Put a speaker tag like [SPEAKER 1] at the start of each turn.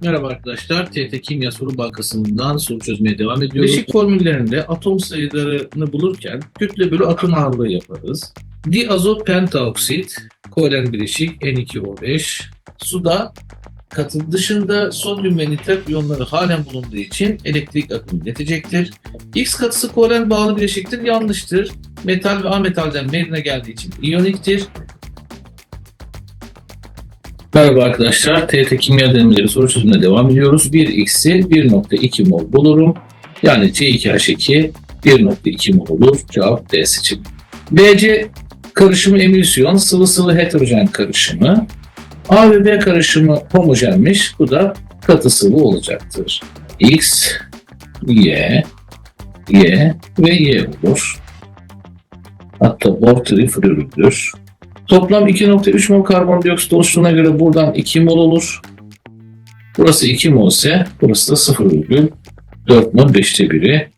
[SPEAKER 1] Merhaba arkadaşlar. TRT Kimya Soru Bankası'ndan soru çözmeye devam ediyoruz. Bileşik formüllerinde atom sayılarını bulurken kütle bölü atom ağırlığı yaparız. Diazot pentaoksit, kovalent bileşik N2O5, suda katı dışında sodyum ve nitrat iyonları halen bulunduğu için elektrik akımı iletecektir. X katısı kovalent bağlı bileşiktir. Yanlıştır. Metal ve ametalden meydana geldiği için iyoniktir. Merhaba arkadaşlar. TRT Kimya Denemeleri soru çözümüne devam ediyoruz. 1x'i 1.2 mol bulurum. Yani C2H2 1.2 mol olur. Cevap D seçeneği. BC karışımı emülsiyon, sıvı sıvı heterojen karışımı. A ve B karışımı homojenmiş. Bu da katı sıvı olacaktır. X, Y, Y ve Y olur. Hatta bor trifluoriddir. Toplam 2.3 mol karbondioksit oluştuğuna göre buradan 2 mol olur. Burası 2 mol ise burası da 0,4 mol 5'te biri